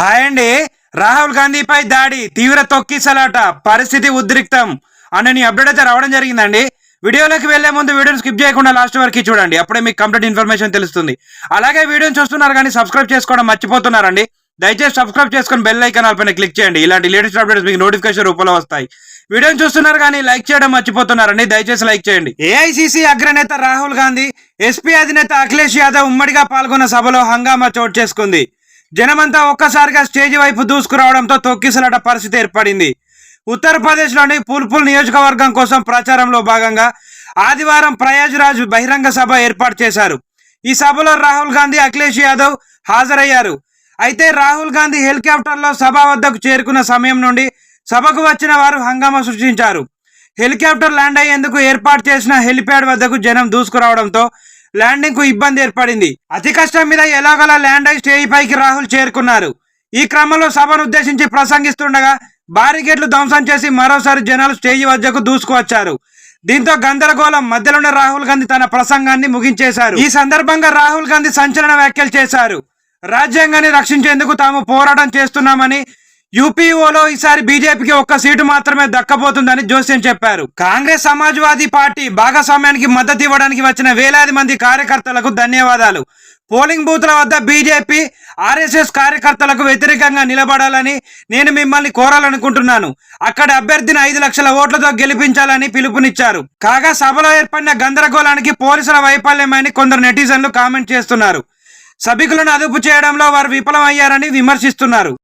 Hi అండి రాహుల్ గాంధీపై దాడి తీవ్ర తొక్కిసలాట పరిస్థితి ఉద్రిక్తం అని అప్డేట్ అయితే రావడం జరిగిందండి. వీడియోలోకి వెళ్ళే ముందు వీడియోని స్కిప్ చేయకుండా లాస్ట్ వరకు చూడండి. అప్పుడే మీకు కంప్లీట్ ఇన్ఫర్మేషన్ తెలుస్తుంది. అలాగే వీడియోని చూస్తున్నారు కానీ సబ్స్క్రైబ్ చేసుకోవడం మర్చిపోతున్నారండి. దయచేసి సబ్స్క్రైబ్ చేసుకొని బెల్ ఐకాన్ పైన క్లిక్ చేయండి. ఇలాంటి లేటెస్ట్ అప్డేట్స్ మీకు నోటిఫికేషన్ రూపంలో వస్తాయి. వీడియోని చూస్తున్నారు కానీ లైక్ చేయడం మర్చిపోతున్నారండి. దయచేసి లైక్ చేయండి. ఏఐసిసి అగ్రనేత రాహుల్ గాంధీ ఎస్పీ అధినేత అఖిలేష్ యాదవ్ ఉమ్మడిగా పాల్గొన్న సభలో హంగామా చోటు చేసుకుంది. జనమంతా ఒక్కసారిగా స్టేజ్ వైపు దూసుకురావడంతో తొక్కిసలాట పరిస్థితి ఏర్పడింది. ఉత్తరప్రదేశ్లోని పుల్పుల్ నియోజకవర్గం కోసం ప్రచారంలో భాగంగా ఆదివారం ప్రయాజ్రాజ్ బహిరంగ సభ ఏర్పాటు చేశారు. ఈ సభలో రాహుల్ గాంధీ అఖిలేష్ యాదవ్ హాజరయ్యారు. అయితే రాహుల్ గాంధీ హెలికాప్టర్లో సభ వద్దకు చేరుకున్న సమయం నుండి సభకు వచ్చిన వారు హంగామా సృష్టించారు. హెలికాప్టర్ ల్యాండ్ అయ్యేందుకు ఏర్పాటు చేసిన హెలిప్యాడ్ వద్దకు జనం దూసుకురావడంతో ల్యాండింగ్కు ఇబ్బంది ఏర్పడింది. అతి కష్టం మీద ఎలాగలా ల్యాండ్ అయి స్టేజ్ పైకి రాహుల్ చేరుకున్నారు. ఈ క్రమంలో సభను ఉద్దేశించి ప్రసంగిస్తుండగా బారిగేట్లు ధ్వంసం చేసి మరోసారి జనాలు స్టేజ్ వద్దకు దూసుకువచ్చారు. దీంతో గందరగోళం మధ్యలోనే రాహుల్ గాంధీ తన ప్రసంగాన్ని ముగించేశారు. ఈ సందర్భంగా రాహుల్ గాంధీ సంచలన వ్యాఖ్యలు చేశారు. రాజ్యాంగాన్ని రక్షించేందుకు తాము పోరాటం చేస్తున్నామని యూపీఓలో ఈసారి బీజేపీకి ఒక్క సీటు మాత్రమే దక్కబోతుందని జోస్యం చెప్పారు. కాంగ్రెస్ సమాజ్వాదీ పార్టీ భాగస్వామ్యానికి మద్దతు ఇవ్వడానికి వచ్చిన వేలాది మంది కార్యకర్తలకు ధన్యవాదాలు. పోలింగ్ బూత్ల వద్ద బీజేపీ ఆర్ఎస్ఎస్ కార్యకర్తలకు వ్యతిరేకంగా నిలబడాలని నేను మిమ్మల్ని కోరాలనుకుంటున్నాను. అక్కడ అభ్యర్థిని ఐదు లక్షల ఓట్లతో గెలిపించాలని పిలుపునిచ్చారు. కాగా సభలో ఏర్పడిన గందరగోళానికి పోలీసుల వైఫల్యమని కొందరు నెటిజన్లు కామెంట్ చేస్తున్నారు. సభికులను అదుపు చేయడంలో వారు విఫలమయ్యారని విమర్శిస్తున్నారు.